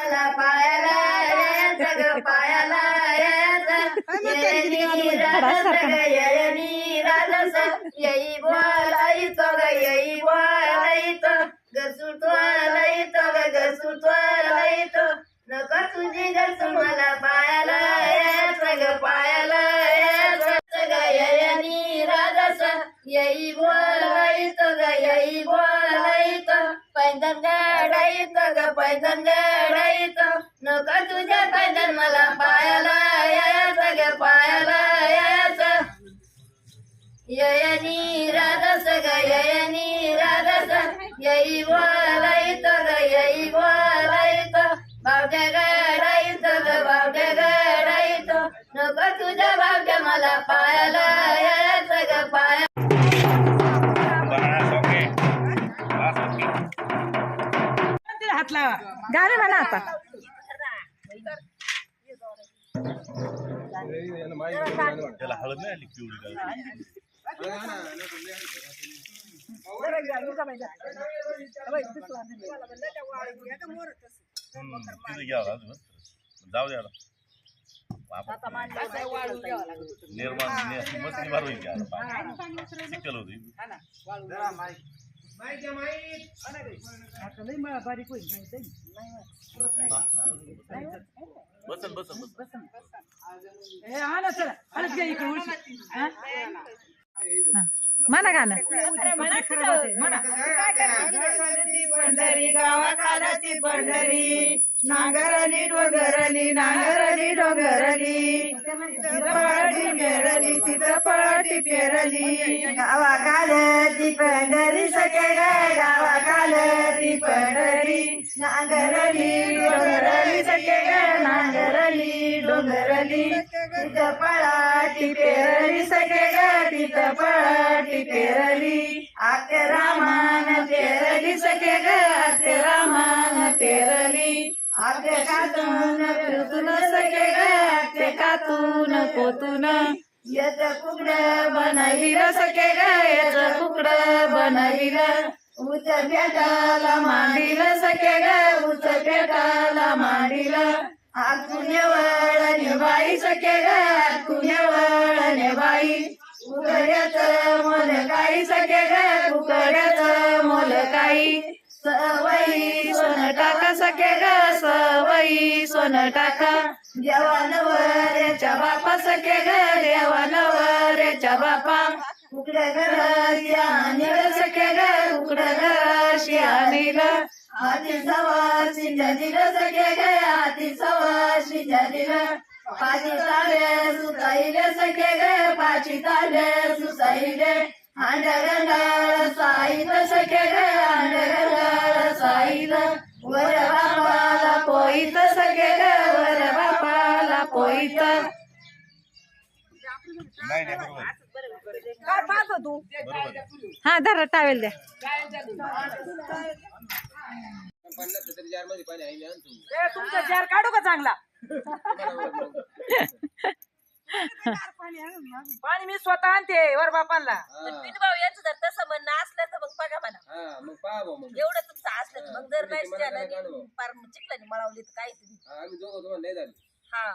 मला पायाला यायचं ग पायाला यायचं. येणी राधस ग येणी राधस येई बोलायचो ग येई बोलायचो गसुतो लायचो ग गसुतो लायचो नको तुझी गसू मला पायाला यायचं ग पायाला यायचं. ग येणी राधस येई बोलायचो ग येई बोलायचो पैदन गाडायचं ग पैदन गाडायचं ययनी राधस ग ययनी राधस। यई बोलायचं ग यई बोलायचं बावट्या गाडायचं ग बावट्या गाडायचं नको तुझ्या बावट्या मला पायाला यायचं ग पाया हात लावा. गाणं म्हणा आता. त्याला हळद नाही आली पिवळी गाव तिथे घ्यावं लागलं जाऊ द्या निर्माण मस्त निवार होईल का चिकल होती बारीक होईल बसन बसन बसन हा. ना चला इकडे. म्हणा गाणं पंढरी गावाकालाची पंढरी नांगरली डोंगरली नांगरली डोंगरली तिथं पळाटी पेरली तिथं पळाटी पेरली गावाकालची पंढरी सगळे ग गावाकालची पंढरी नांगरली डोंगरली घरली तिथं पळाटी पेरली सगळे ग तिथं पळाटी पेरली. आते रामान पेरली सगळे ग आते रामान पेरली. आते कातून पिरतून सगळे ग आते कातून कोतून याच कुकड बनविलं सगळे ग याच कुकड बनविलं उच पेटाला मांडीलं सगळे ग उच पेटाला मांडीलं आकुन्यवळ नेबाई सके ग आकुन्यवळ नेबाई उकड्याच मोल काही सके उकड्याच मोल काही. सवई सोन टाका सके सवई सोन टाका देवानवऱ्याच्या बापा सके ग देवानवऱ्याच्या बापा. उकड्या घराशी आणलं सके ग उकड्या घराशी आधी सवा सवाशी दिलं सके आधी सवा सवाशी दिलं पाची ताले सुसाईले सके ग पाची ताले सुसाईले आंड गंगाळ साईत सके ग साईत. वर बापाला पोईत सके ग वर बापाला पोईत. नाही नाही बरोबर काय पाहतो तू? बरोबर आहे. हा धरा टावेल द्या. ए, तुमचा जार काढू का चांगला? पाणी मी स्वतः आणते वर बापांना. भाऊ यांचं जर तसं म्हणणं असलं तर मग बघा म्हणा एवढं तुमचं असलं तर मग जर नाही पार चिखलाने मळवली तर काय तुम्ही? हा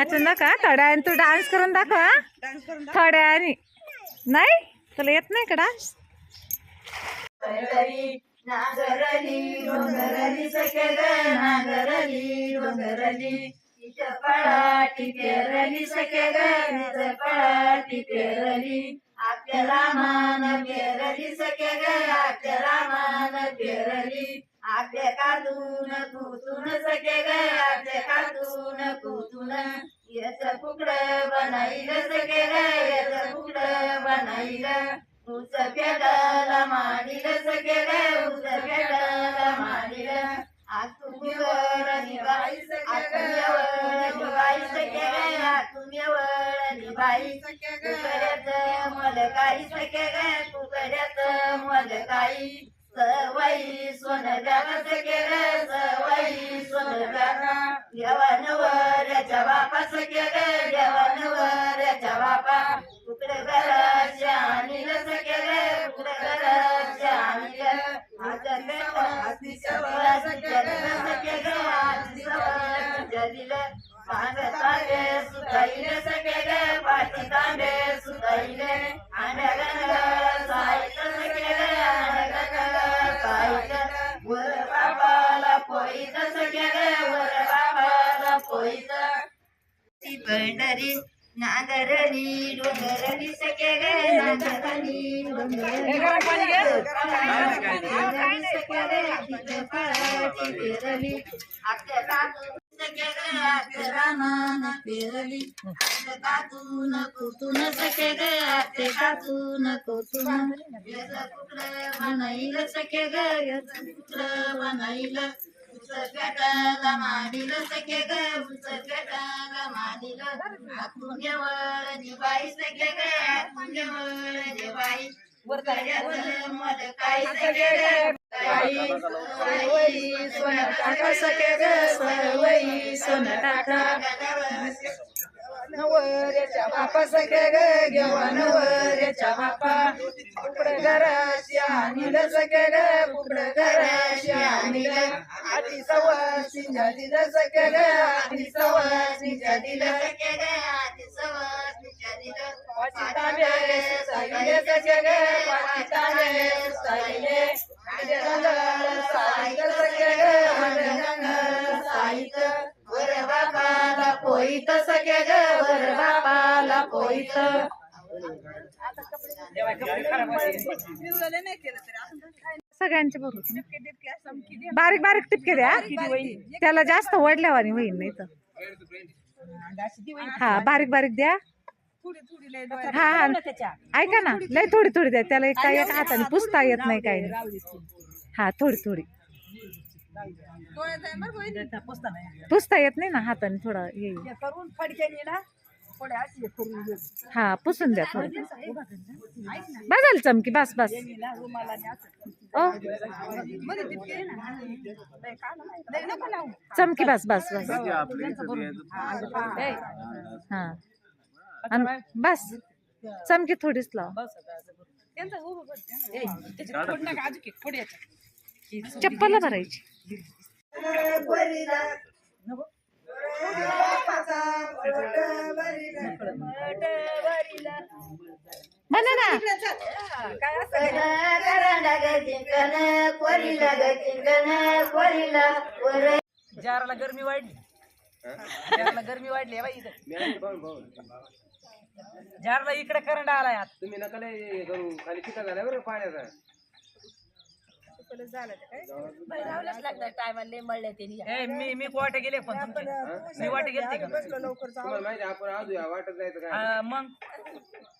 नाचून दाखवा थोड्या आणि तू डान्स करून दाखवा. थोड्या आणि नाही? तुला येत नाही का डान्स नागरली डोंगरली नागरली डोंगरली. पळाटी पेरली सखे ग पळाटी पेरली. आपल्या रामान पेरली आपल्या रामान पेरली. आपल्या कातून कुतून सखे ग आपल्या कातून कुतून याच कुकड बनाईल सखे ग याच कुकड बनाईल. उस पेटाला मांडील सखे ग उस पेटाला मांडील आतून वर निभाई ग निभाई सखे ग आतून वर निभाई कुकड्यात मल काही सखे ग. कुकड्यात मल काही सवई सोन द्यावा सखे ग सवई सोन द्यावा देवान वऱ्याच्या बापा सखे ग देवान वऱ्याच्या बापा रामान पेरली आपल्या कुतून सखे ग आपल्या काकून कुतून याचं कुकडं सखे ग याचं कुकडं पेटाला मांडील सखे ग उस पेटाला मांडील आतून जवळ निभाई सखे ग आतून जवळ निभाई वरगड्यात मध काय सखे ग सवयी सोन टाका सखे ग सवयी सोन टाका नवऱ्याच्या बापा ग घेवा नवऱ्याच्या बापा कुकडे घराशी आणील ग कुकडे घराशी आणील. आधी सवासी झालील सखे ग आधी सवासी झालील. सखे ग आधी सवासी झालील पाची रे साईले ग पाचिता तांबे साईले बापाला सगळ्यांचे बरोबर बारीक बारीक टिपके द्या. त्याला जास्त वडल्यावानी होईल नाही तर. हा बारीक बारीक द्या. हा हा. ऐका ना लय थोडी थोडी द्या. त्याला एक काय एक हाताने पुसता येत नाही काही नाही. हा थोडी थोडी. पुसता येत नाही ना हाताने थोडं येईल हा पुसून द्या थोडं. बस चमकी बस बस. ओ. चमकी बस बस बस. हा. आणि बस. चमकी थोडीच लाव. चप्पल भरायची. म्हणा ना. जाराला गरमी वाढली. जाराला गरमी वाढली आहे बाई इथं. जारला इकडे करंट आलाय आता. तुम्ही नका लय करू. खाली चिका झाल्या बरं पाण्याचा. राहूनच लागतं टायमाला लय मळल्या त्यांनी. ए मी मी वाटे गेले पण तुमचे. मी वाटे गेलते का तुम्हाला माहिती आहे, आपण आजू या वाटत नाही तर काय? हा, मग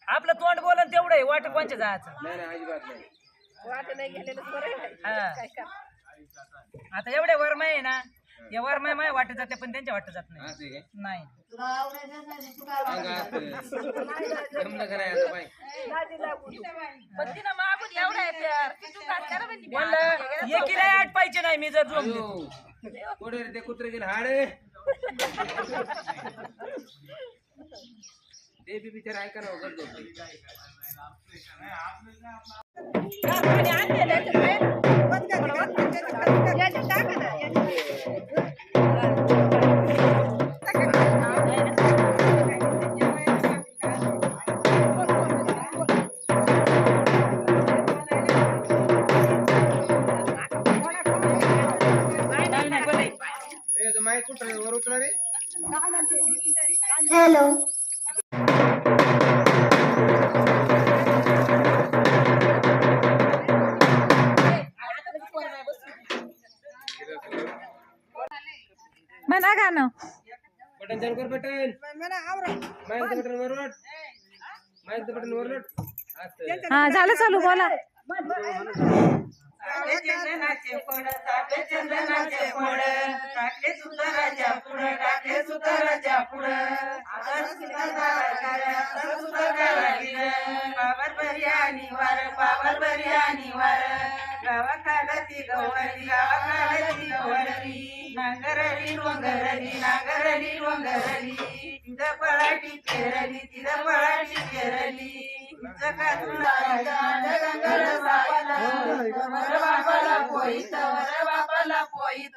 आपलं तोंड बोलन तेवढं आहे वाट कोणच्या जायचं? नाही नाही अजिबात नाही. वाट नाही गेलेलं बरं आहे. हा. काय का आता एवढे वरमाय आहे ना या वरमाय माय वाटत जाते पण त्यांच्या वाटत जात नाही. असं आहे. काय नाही. सांगा असं. जमलं का नाही आता बाई? पण तिनं मागून एवढा आहे ती करा एकीला आठ पाहिजे नाही मी जर जोम अयो, कुठे रे ते कुत्रे गेले? हाडे. ते बी बिचारा ऐका ना वगैरे हॅलो. म्हणा गाणं. बटन चालू कर बटन. माईकचं बटन वरलोट माईकचं बटन वरलोट असं. हा झालं चालू बोला. चंदनाचे फळ टाकले चंदनाचे फळ टाकले सुताराच्या पुढं. टाकले सुताराच्या पुढं बाबर बरी वार बाबर बरी वार. गावाखाला ती गवळली गावाखाला गवळली नांगरली रोंगरली नांगरली रोंगरली तिथं पळाटी केरली तिथं पळाटी केरली तिचं बापाला पोईत वर बापाला पोईत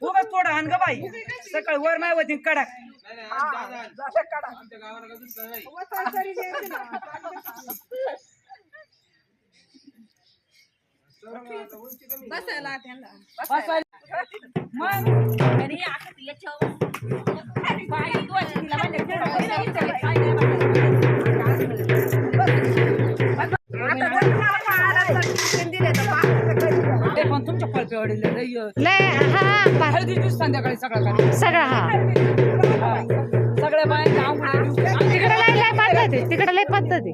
उगाच थोडं आण ग बाई. सकाळ वर माय होती कडक. नाही, नाही, आमच्या- आमच्या- आमच्या गावाला का दुसरं नाही मग आणि याच्यावर बाई दोन तिला ते लय हा पा- हळदी दिवस संध्याकाळी काय सगळं हा. सगळ्या बायांच्या आंघोळ्या तिकडे लय लय पद्धत तिकडे लय पद्धत.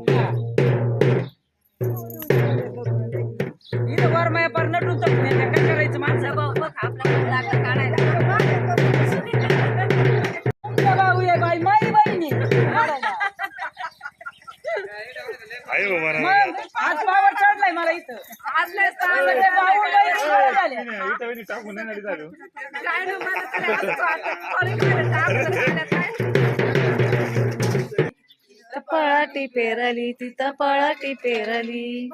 इथं वर माया पर नटून तर काय करायचं माणसं? तुमचा भाऊ आहे बाई माई बहिणी. आहे बाबा ना. मग आज पावर चढलाय मला इथं सगळे भाऊ बहिणी बरे झाले झालो तिथं पळाटी पेरली तिथं पळाटी पेरली.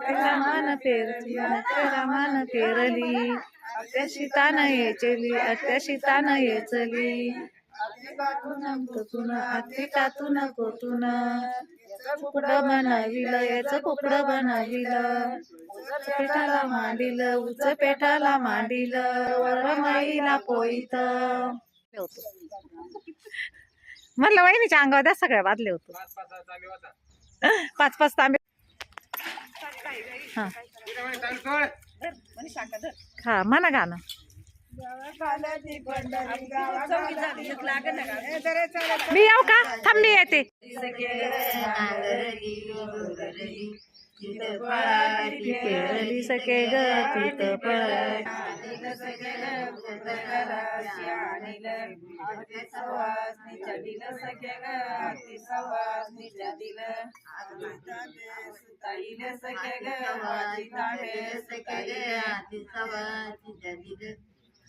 तिला मान पेरली त्याला मान पेरली. अत्याशी तान येचली अत्याशी तान येचली. तुन कुकडं बनविलं याच कुकडं बनविलं पेठाला मांडिलं उच पेठाला मांडिलं वर माईला पोईत म्हणलं वहिनीच्या अंगावर द्या सगळ्या बादले होतो पाच पाच तांबे हा. हा म्हणा गाणं मी येऊ का थांब मी येते पेरली सके ग तिथं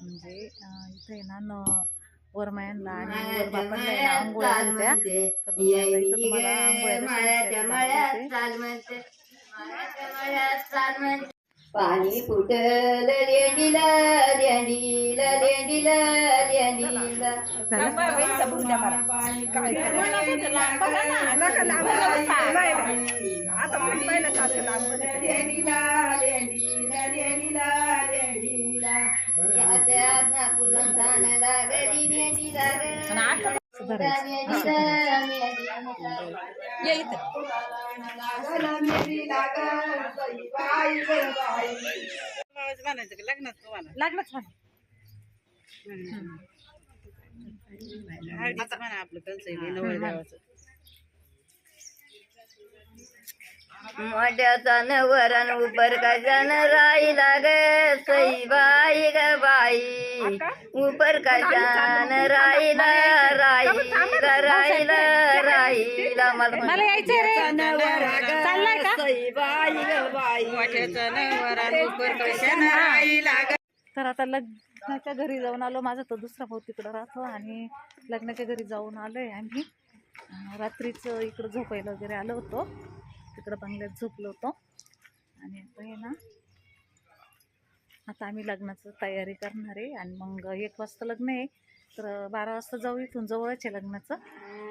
म्हणजे इथं आहे ना न वरमायांना आणि वर बापांना आहे ना आंघोळ्या घालत्या. तर मग आता इथं तुम्हाला आंघोळ्या कशा दाखवते. पाणी फुटल लेंडीला लेंडीला. लेंडीला लेंडीला लग्नात तुम्हाला हळदीचं म्हणा आपलं कंच नवरदेवाचं. मोठ्याचा नवरण उपर कशान राहिला ग सई बाई ग बाई. उपर कशान राहिला राहिला राहिला राहिला मला मला यायचंय रे. चाललाय का? सई बाई ग बाई. मोठ्याचं नवरा उपर कशानं राहिला ग. तर आता लग्नाच्या घरी जाऊन आलो. माझा तो दुसरा भाऊ तिकडं राहतो आणि लग्नाच्या घरी जाऊन आलोय आम्ही. रात्रीचं इकडं झोपायला वगैरे आलो होतो. तिकडं बंगल्यात झोपलो होतो. आणि आता हे ना आता आम्ही लग्नाचं तयारी करणार आहे. आणि मग एक वाजता लग्न आहे. तर बारा वाजता जाऊ इथून जवळच आहे लग्नाचं.